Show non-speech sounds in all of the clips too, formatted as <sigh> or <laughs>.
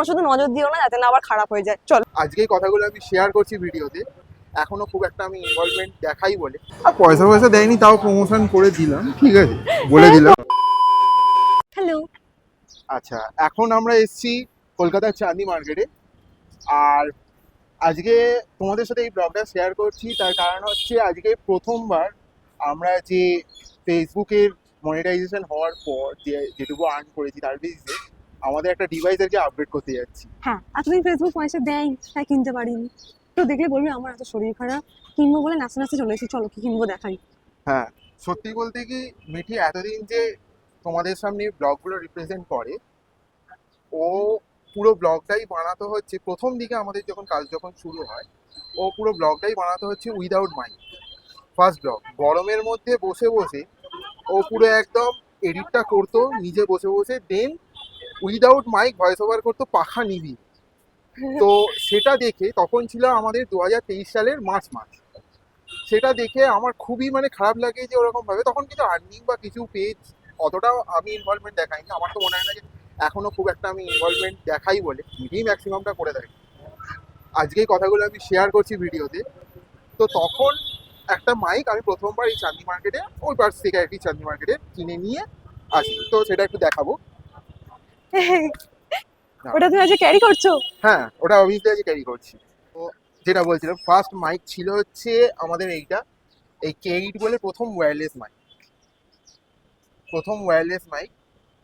তোমরা শুধু নজর দিও না যাতে না আবার খারাপ হয়ে যায়। চলো। আজকে কথাগুলো আমি শেয়ার করছি ভিডিওতে। এখনও খুব একটা আমি ইনভলভমেন্ট দেখাই বলে। আর পয়সা পয়সা দেয়নি তাও প্রমোশন করে দিলাম ঠিক আছে? বলে দিলাম। হ্যালো আচ্ছা এখন আমরা এসেছি কলকাতার চাঁদনি মার্কেটে আর আজকে তোমাদের সাথে এই ব্লগটা শেয়ার করছি তার কারণ হচ্ছে আজকে প্রথমবার আমরা যে ফেসবুকের মনিটাইজেশন হওয়ার পর যে যেটুকু আর্ন করেছি তার বেসিসে আমাদের একটা ডিভাইসেরকে আপডেট করতে যাচ্ছি। হ্যাঁ এতদিন ফেসবুক পয়সা দেয় তাই কিনতে পারিনি। তো দেখলে বলবি আমার এত শরীর খারাপ কিনবো বলে নাচতে নাচতে চলে এসেছি চলো কি কিনবো দেখাই। হ্যাঁ সত্যি বলতে কি মিঠি এতদিন যে তোমাদের সামনে ব্লগগুলো রিপ্রেজেন্ট করে ও পুরো ব্লগটাই বানাতে হচ্ছে প্রথম দিকে আমাদের যখন কাজ যখন শুরু হয় ও পুরো ব্লগটাই বানাতে হচ্ছে উইদাউট মাইক ফার্স্ট ব্লগ গরমের মধ্যে বসে বসে ও পুরো একদম এডিটটা করতো নিজে বসে বসে দেন উইদাউট মাইক ভয়েস ওভার করতো পাখা নিবি তো <laughs> সেটা দেখে তখন ছিল আমাদের দু হাজার তেইশ সালের মার্চ মাস। সেটা দেখে আমার খুবই মানে খারাপ লাগে যে ওরকম ভাবে। তখন কিছু আর্নিং বা কিছু পেজ অতটাও আমি ইনভলভমেন্ট দেখাইনি। আমার তো মনে হয় না যে এখনও খুব একটা আমি ইনভলভমেন্ট দেখাই বলে। নিজেই ম্যাক্সিমামটা করে থাকি আজকে এই কথাগুলো আমি শেয়ার করছি ভিডিওতে। তো তখন একটা মাইক আমি প্রথমবার এই চাঁদনি মার্কেটে ওই পার্স থেকে আর কি চাঁদনি মার্কেটে কিনে নিয়ে আসি। তো সেটা একটু দেখাবো। <laughs> ওটা তুমি আজকে ক্যারি করছ? হ্যাঁ ওটা অবভিয়াসলি আজকে ক্যারি করছি। তো যেটা বলছিলাম ফার্স্ট মাইক ছিল হচ্ছে আমাদের এইটা, এই কে বলে প্রথম ওয়্যারলেস মাইক প্রথম ওয়্যারলেস মাইক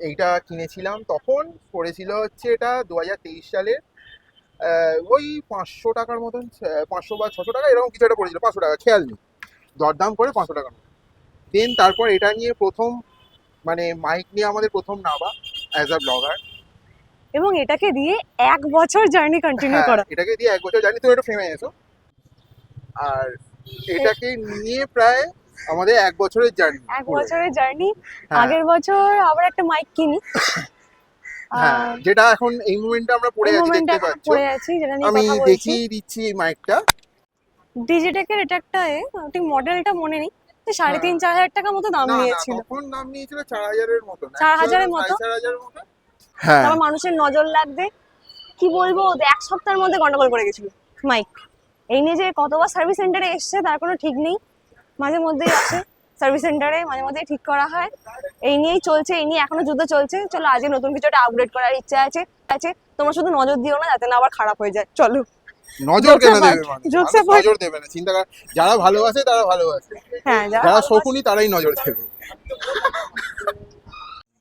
এইটা কিনেছিলাম তখন, পড়েছিল হচ্ছে এটা দু হাজার তেইশ সালের ওই পাঁচশো টাকার মতন পাঁচশো বা ছশো টাকা, এরকম কিছু একটা পড়েছিল, পাঁচশো টাকা, খেয়াল নেই। দরদাম করে পাঁচশো টাকার মতো দেন তারপর এটা নিয়ে প্রথম মানে মাইক নিয়ে আমাদের প্রথম নাবা অ্যাজ আ ব্লগার এবং এটাকে দিয়ে এক বছর জার্নি কন্টিনিউ করা। এটাকে দিয়ে এক বছর জানি তো একটু ফেমে এসো। আর এটাকে নিয়ে প্রায় আমাদের এক বছরের জার্নি এক বছরের জার্নি হ্যাঁ। আগের বছর আবার একটা মাইক কিনি। হ্যাঁ যেটা এখন এই মুমেন্টে আমরা পড়ে আছি দেখতে পাচ্ছ। পড়ে আছি যেটা নিয়ে আমি দেখিয়ে দিচ্ছি এই মাইকটা ডিজিটেকের এটা একটা ঠিক মডেলটা মনে নেই। সাড়ে তিন চার হাজার টাকা মতো দাম নিয়েছিল। তখন দাম নিয়েছিল চার হাজারের মতো চার হাজারের মতো? চার হাজারের মতো। হ্যাঁ। তারপর মানুষের নজর লাগবে। কি বলব এক সপ্তাহের মধ্যে গন্ডগোল করে গেছিল। মাইক। এই নিয়ে যে কতবার সার্ভিস সেন্টারে এসছে তার কোনো ঠিক নেই। মাঝে মধ্যেই আসে। সার্ভিস সেন্টারে মাঝে মধ্যে ঠিক করা হয়। এই নিয়েই চলছে এই নিয়ে এখনও যুদ্ধ চলছে। চলো আজকে নতুন কিছু একটা আপগ্রেড করার ইচ্ছা আছে। আছে। তোমরা শুধু নজর দিও না যাতে না আবার খারাপ হয়ে যায়। চলো। নজর কেন দেবে. নজর দেবে না। চিন্তা কর যারা ভালোবাসে তারা ভালোবাসে। হ্যাঁ যারা শকুনি তারাই নজর দেবে।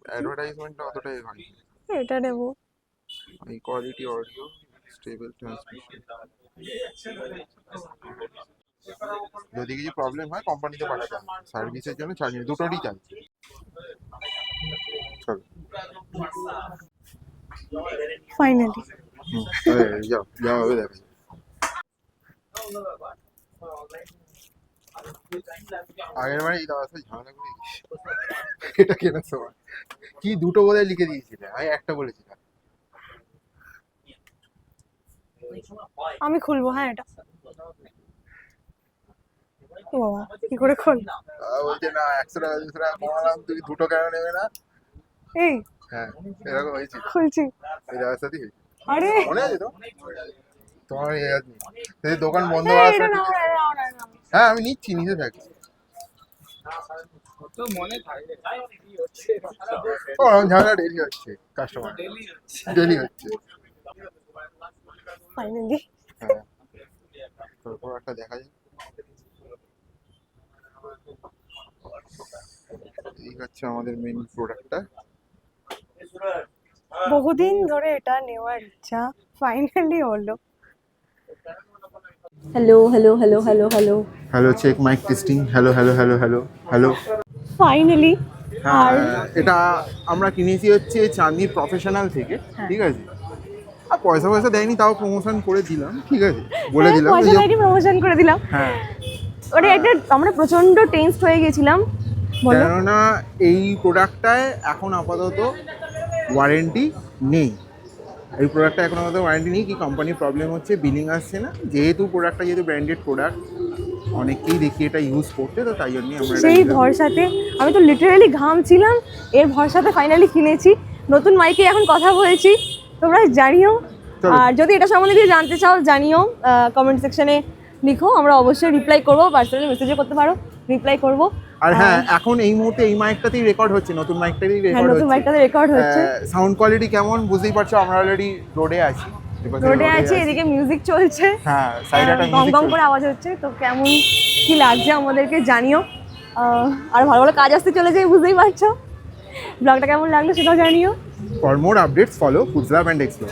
অ্যাডভার্টাইজমেন্টটা অতটাই হয় এটা নেব। High quality audio stable transmission যদি কিছু প্রবলেম হয় কোম্পানিতে পাঠাতে হবে। সার্ভিসের জন্য চার্জ দুটোরই চার্জ চলো। ফাইনালি হুম, এই যাও যা হবে দেখো আগের বারে এই দাদা ঝামেলা করে এটা কেনার সময় কি দুটো বোধহয় লিখে দিয়েছিলে? আমি একটা বলেছিলাম। আমি খুলবো হ্যাঁ এটা। কি করে খোল? বলছে না একশো টাকা দুশো টাকা কমালাম তুমি দুটো কেন নেবে না? এই? হ্যাঁ এরকম হয়েছিল। খুলছি। এই দাদার সাথেই হয়েছিল। আরে! মনে আছে তো? তোমার সেই দোকান বন্ধ হ্যাঁ, করার। হ্যাঁ আমি নিচ্ছি নিতে থাকি। ঝামেলা ডেলি হচ্ছে কাস্টমার ডেলি হচ্ছে। ফাইনালি হ্যাঁ। তারপর একটা দেখা যায় এই হচ্ছে আমাদের মেন প্রোডাক্টটা বহুদিন ধরে এটা নেওয়ার ইচ্ছা। ফাইনালি হলো। Hello hello hello hello hello hello check mic testing hello hello hello hello hello finally আর এটা আমরা কিনেছি হচ্ছে চাঁদনি প্রফেশনাল থেকে হ্যাঁ। ঠিক আছে? আর পয়সা পয়সা দেয়নি তাও প্রমোশন করে দিলাম ঠিক আছে? বলে দিলাম পয়সা এই যে- দিয়ে প্রমোশন করে দিলাম। হ্যাঁ। ওটা একটা আমরা প্রচণ্ড টেন্সড হয়ে গেছিলাম। কেননা এই প্রোডাক্টটায় এখন আপাতত ওয়ারেন্টি নেই। এই প্রোডাক্টটা এখন আপাতত ওয়ারেন্টি নেই কি কোম্পানির প্রবলেম হচ্ছে বিলিং আসছে না। যেহেতু প্রোডাক্টটা যেহেতু ব্র্যান্ডেড প্রোডাক্ট অনেকেই দেখি এটা ইউজ করতে তো তাই জন্যই আমরা সেই ভরসাতে আমি তো লিটারালি ঘামছিলাম এর ভরসাতে ফাইনালি কিনেছি। নতুন মাইকে এখন কথা বলেছি তোমরা জানিও। আর যদি এটা সম্বন্ধে কিছু জানতে চাও জানিও কমেন্ট সেকশনে লিখো আমরা অবশ্যই রিপ্লাই করব পার্সোনালি মেসেজও করতে পারো রিপ্লাই করব। আর হ্যাঁ। এখন এই মুহূর্তে এই মাইকটাতেই রেকর্ড হচ্ছে নতুন মাইকটাতেই হ্যাঁ রেকর্ড নতুন হচ্ছে। বাইকটাতে রেকর্ড হচ্ছে। সাউন্ড কোয়ালিটি কেমন বুঝতেই পারছ আমরা অলরেডি রোডে আছি। রোডে আছি এদিকে মিউজিক চলছে। হ্যাঁ সাইডে একটা গং মিউজিক গং করে আওয়াজ হচ্ছে তো কেমন কি লাগছে আমাদেরকে জানিও। আর ভালো ভালো কাজ আসতে চলেছে বুঝতেই পারছ। ব্লগটা কেমন লাগল সেটাও জানিও। For more updates follow Foods Lab and explore